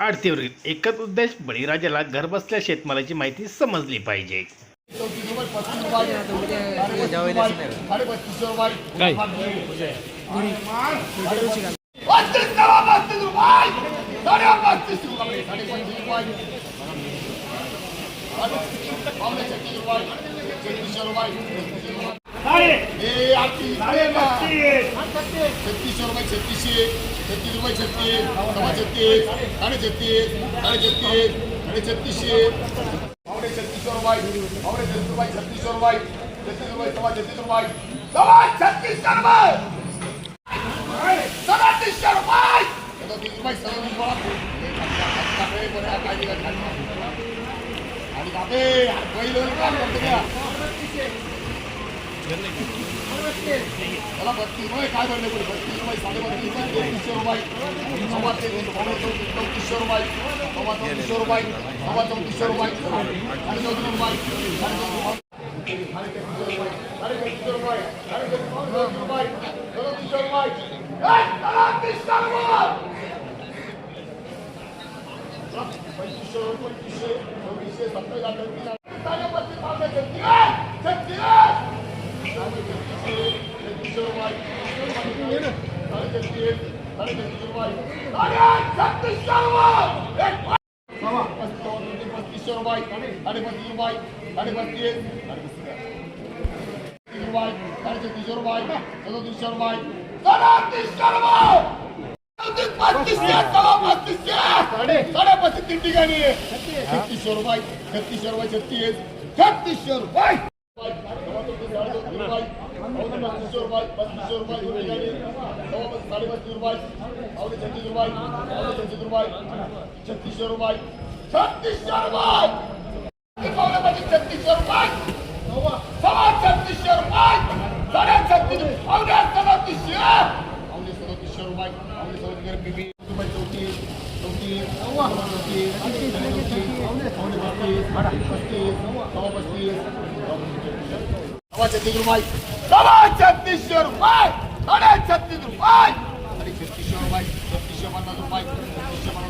आरतीवरील एकच उद्देश बळीराजाला घरबसल्या शेतमालाची माहिती समजली पाहिजे काय? पस्तीस रुपये छत्तीस छत्तीसशे रुपये छत्तीसशे छत्तीस रुपये छत्तीस सव्वा छत्तीस साडे छत्तीस साडे छत्तीस साडे छत्तीसशे पावणे छत्तीसशे रुपये पावणे छत्तीस रुपये छत्तीसशे रुपये छत्तीस रुपये सव्वा छत्तीस रुपये सव्वा छत्तीस रुपये सदतीसशे रुपये सदतीस रुपये सदतीस आणि कापे बैल काम करतो का मला बत्तीस रुपये काय पस्तीसशे रुपये साडे पस्तीस रुपये साडे पस्तीस रुपये साडे छत्तीसशे रुपये सदतीसशे रुपये छत्तीस रुपये पस्तीसशे सव्वा पस्तीसशे साडे पस्तीस ठिकाणी छत्तीसशे रुपये छत्तीसशे रुपये छत्तीस रुपये छत्तीसशे रुपये छत्तीसशे रुपये छत्तीसशे रुपये सव्वा छत्तीसशे रुपये साडे छत्तीस सदतीसशे सदतीसशे रुपये सदतीस रुपये चौतीस चौतीस सव्वा चौतीस चौतीस पस्तीस पस्तीस सव्वा पस्तीस छत्तीस रुपये सव्वा छत्तीसशे रुपये साडे छत्तीस रुपये साडे छत्तीसशे रुपये छत्तीसशे पन्नास रुपये